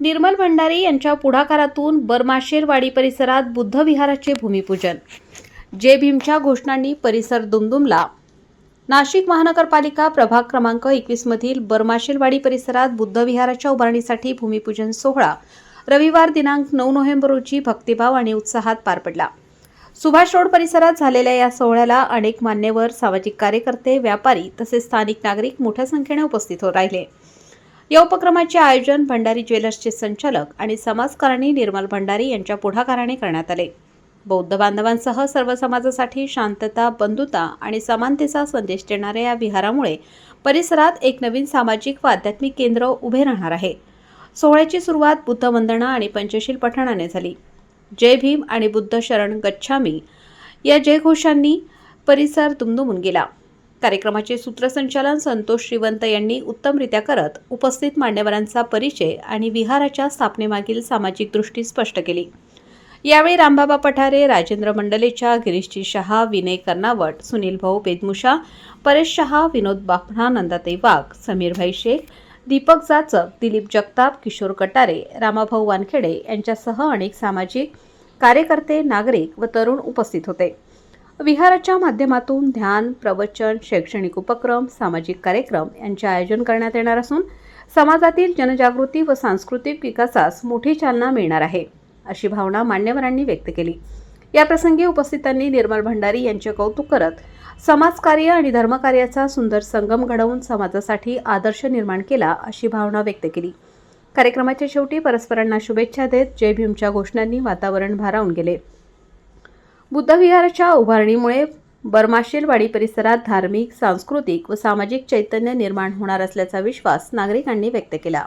निर्मल भंडारी यांच्या पुढाकारातून बरमाशेलवाडी परिसरात बुद्ध विहाराचे भूमिपूजन. जे भीमच्या घोषणांनी परिसर दुमदुमला. नाशिक महानगरपालिका प्रभाग क्रमांक एकवीसमधील बर्माशेरवाडी परिसरात बुद्ध विहाराच्या उभारणीसाठी भूमिपूजन सोहळा. रविवार दिनांक नऊ नोव्हेंबर रोजी भक्तिभाव आणि उत्साहात पार पडला. सुभाष रोड परिसरात झालेल्या या सोहळ्याला अनेक मान्यवर सामाजिक कार्यकर्ते व्यापारी तसेच स्थानिक नागरिक मोठ्या संख्येने उपस्थित होत राहिले. या उपक्रमाचे आयोजन भंडारी ज्वेलर्सचे संचालक आणि समाजकारणी निर्मल भंडारी यांच्या पुढाकाराने करण्यात आले. बौद्ध बांधवांसह सर्व समाजासाठी शांतता बंधुता आणि समानतेचा संदेश देणाऱ्या या विहारामुळे परिसरात एक नवीन सामाजिक व आध्यात्मिक केंद्र उभे राहणार आहे. सोहळ्याची सुरुवात बुद्ध वंदना आणि पंचशील पठणाने झाली. जय भीम आणि बुद्ध शरण गच्छामी या जयघोषांनी परिसर दुमदुमून गेला. कार्यक्रमाचे सूत्रसंचालन संतोष श्रीवंत यांनी उत्तमरित्या करत उपस्थित मान्यवरांचा परिचय आणि विहाराच्या स्थापनेमागील सामाजिक दृष्टी स्पष्ट केली. यावेळी रामबाबा पठारे राजेंद्र मंडलेच्या गिरीशजी शहा विनय कर्नावट सुनील भाऊ बेदमुशा परेश शहा विनोद बापणा नंदाताई वाघ समीरभाई शेख दीपक जाचक दिलीप जगताप किशोर कटारे रामाभाऊ वानखेडे यांच्यासह अनेक सामाजिक कार्यकर्ते नागरिक व तरुण उपस्थित होते. विहाराच्या माध्यमातून ध्यान प्रवचन शैक्षणिक उपक्रम सामाजिक कार्यक्रम यांचे आयोजन करण्यात येणार असून समाजातील जनजागृती व सांस्कृतिक विकासास मोठी चालना मिळणार आहे अशी भावना मान्यवरांनी व्यक्त केली. याप्रसंगी उपस्थितांनी निर्मल भंडारी यांचे कौतुक करत समाजकार्य आणि धर्मकार्याचा सुंदर संगम घडवून समाजासाठी आदर्श निर्माण केला अशी भावना व्यक्त केली. कार्यक्रमाच्या शेवटी परस्परांना शुभेच्छा देत जय भीमच्या घोषणांनी वातावरण भारावून गेले. बुद्धविहाराच्या उभारणीमुळे बर्माशेलवाडी परिसरात धार्मिक सांस्कृतिक व सामाजिक चैतन्य निर्माण होणार असल्याचा विश्वास नागरिकांनी व्यक्त केला.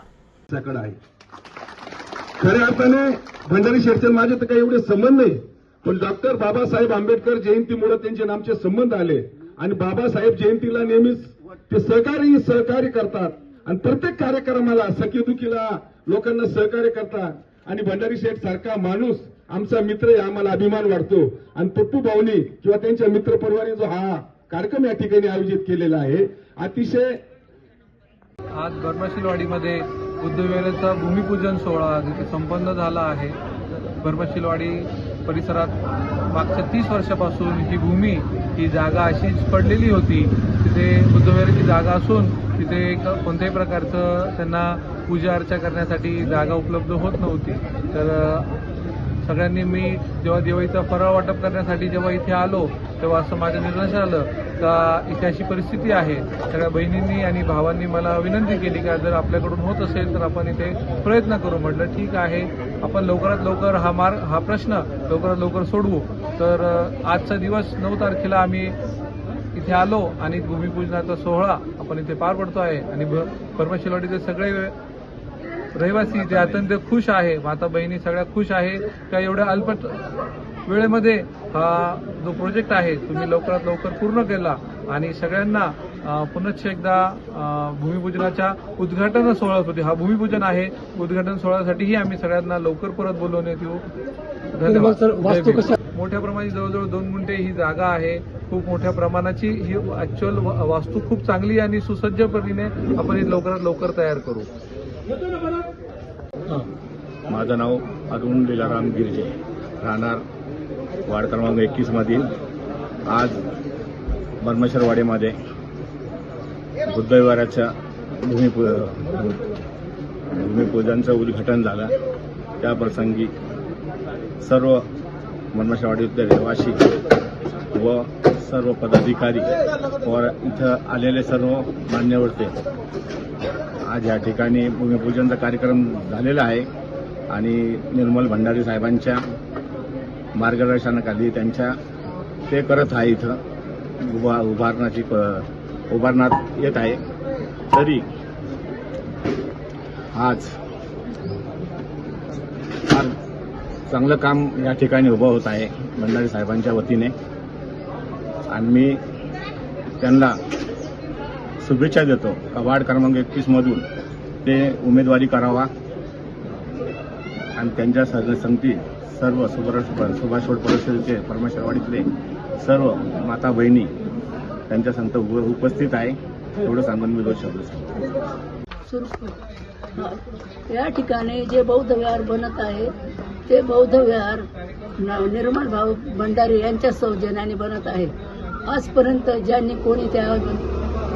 खऱ्या अर्थाने भंडारी शेठचे माझे तर काही एवढे संबंध नाही पण डॉक्टर बाबासाहेब आंबेडकर जयंतीमुळे त्यांचे नामचे संबंध आले. आणि बाबासाहेब जयंतीला नेहमीच ते सहकारी सहकार्य करतात. आणि प्रत्येक कार्यक्रमाला सखी दुखीला लोकांना सहकार्य करतात. आणि भंडारी शेठ सारखा माणूस आमचा मित्र आहे आम्हाला अभिमान वाटतो. आणि पप्पू भाऊनी किंवा त्यांच्या मित्र जो हा कार्यक्रम या ठिकाणी आयोजित केलेला आहे अतिशय आज बर्माशिलवाडीमध्ये बुद्धविहाराचा भूमिपूजन सोहळा तिथे संपन्न झाला आहे. बर्माशिलवाडी परिसरात मागच्या तीस वर्षापासून ही भूमी ही जागा अशीच पडलेली होती. तिथे बुद्धविहाराची जागा असून तिथे कोणत्याही प्रकारचं त्यांना पूजा अर्चा करण्यासाठी जागा उपलब्ध होत नव्हती. तर सगळ्यांनी मी जेव्हा दिवाळीचा फराळ वाटप करण्यासाठी जेव्हा इथे आलो तेव्हा असं माझं निर्देशात आलं का इथे अशी परिस्थिती आहे. सगळ्या बहिणींनी आणि भावांनी मला विनंती केली का जर आपल्याकडून होत असेल तर आपण इथे प्रयत्न करू. म्हटलं ठीक आहे आपण लवकरात लवकर हा मार्ग हा प्रश्न लवकरात लवकर सोडवू. तर आजचा दिवस नऊ तारखेला आम्ही इथे आलो आणि भूमिपूजनाचा सोहळा आपण इथे पार पडतो आहे. आणि परमेश्वरवाडीचे सगळे रहिवासी जे अत्यंत खुश आहे. माता बहिणी सगळ्या खुश आहे. का एवढ्या अल्प वेळेमध्ये हा जो प्रोजेक्ट आहे तुम्ही लवकरात लवकर पूर्ण केला. आणि सगळ्यांना पुनश्च एकदा भूमिपूजनाच्या उद्घाटन सोहळा होते. हा भूमिपूजन आहे. उद्घाटन सोहळ्यासाठीही आम्ही सगळ्यांना लवकर परत बोलवण्यात येऊ धन्यवाद. मोठ्या प्रमाणात जवळजवळ दोन गुंठे ही जागा आहे. खूप मोठ्या प्रमाणाची ही ऍक्च्युअल वास्तू खूप चांगली आणि सुसज्ज पद्धतीने आपण ही लवकरात लवकर तयार करू. माझं नाव अरुण लीलाराम गिरजे. राहणार वार्ड क्रमांक एकवीसमधील आज बर्मेश्वरवाडीमध्ये बुद्धविवाराच्या भूमिपू भूमिपूजनचं उद्घाटन झालं. त्या प्रसंगी सर्व बर्मेश्वरवाडीतले रहिवासी व सर्व पदाधिकारी व इथं आलेले सर्व मान्यवरते आज या ठिकाणी भूमिपूजनचा कार्यक्रम झालेला आहे आणि निर्मल भंडारी साहेबांच्या मार्गदर्शनाखाली त्यांच्या ते करत आहे इथं. उभा उभारण्याची उभारण्यात येत आहे. तरी आज फार चांगलं काम या ठिकाणी उभं होत आहे भंडारी साहेबांच्या वतीने. आणि मी त्यांना शुभेच्छा देतो का वार्ड क्रमांक एकतीसमधून ते उमेदवारी करावा आणि त्यांच्या सर- संगती सर्व सुभाष सुभाष रोड परिसराचे परमेश्वरवाडीतले सर्व माता बहिणी त्यांच्या संत उप- उपस्थित आहे. एवढं सांगून मी दोन शब्द या ठिकाणी जे बौद्ध विहार बनत आहे ते बौद्ध विहार न- निर्मळ भाऊ भंडारी यांच्या सौजन्याने बनत आहे. आजपर्यंत ज्यांनी कोणी त्या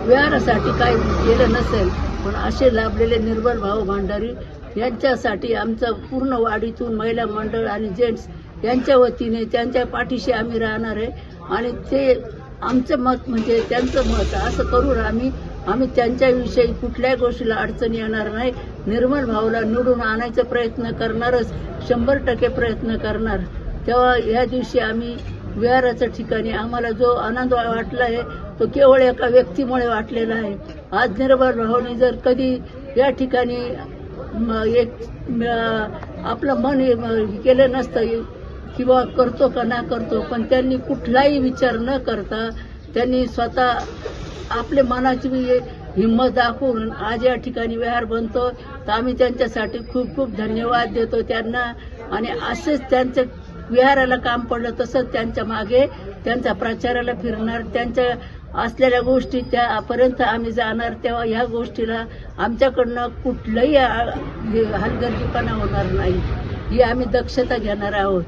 विहारासाठी काही केलं नसेल पण असे लाभलेले निर्बल भाऊ भांडारी यांच्यासाठी आमचं पूर्ण वाडीतून महिला मंडळ आणि जेंट्स यांच्या वतीने त्यांच्या पाठीशी आम्ही राहणार आहे. आणि ते आमचं मत म्हणजे त्यांचं मत असं करून आम्ही आम्ही त्यांच्याविषयी कुठल्याही गोष्टीला अडचण येणार नाही. निर्मल भाऊला निवडून आणायचा प्रयत्न करणारच शंभर टक्के प्रयत्न करणार. तेव्हा या दिवशी आम्ही विहाराच्या ठिकाणी आम्हाला जो आनंद वाटला आहे तो केवळ एका व्यक्तीमुळे वाटलेला आहे. आज निर्मल जर कधी या ठिकाणी एक आपलं मन हे केलं नसतं किंवा करतो का ना करतो पण त्यांनी कुठलाही विचार न करता त्यांनी स्वतः आपल्या मनाची बी हिंमत दाखवून आज या ठिकाणी विहार बनतो. तर आम्ही त्यांच्यासाठी खूप खूप धन्यवाद देतो त्यांना. आणि असेच त्यांचं विहाराला काम पडलं तसंच त्यांच्या मागे त्यांच्या प्रचाराला फिरणार त्यांच्या असलेल्या गोष्टी त्यापर्यंत आम्ही जाणार तेव्हा ह्या गोष्टीला आमच्याकडनं कुठलंही हलगर्जीपणा होणार नाही. ही आम्ही दक्षता घेणार आहोत.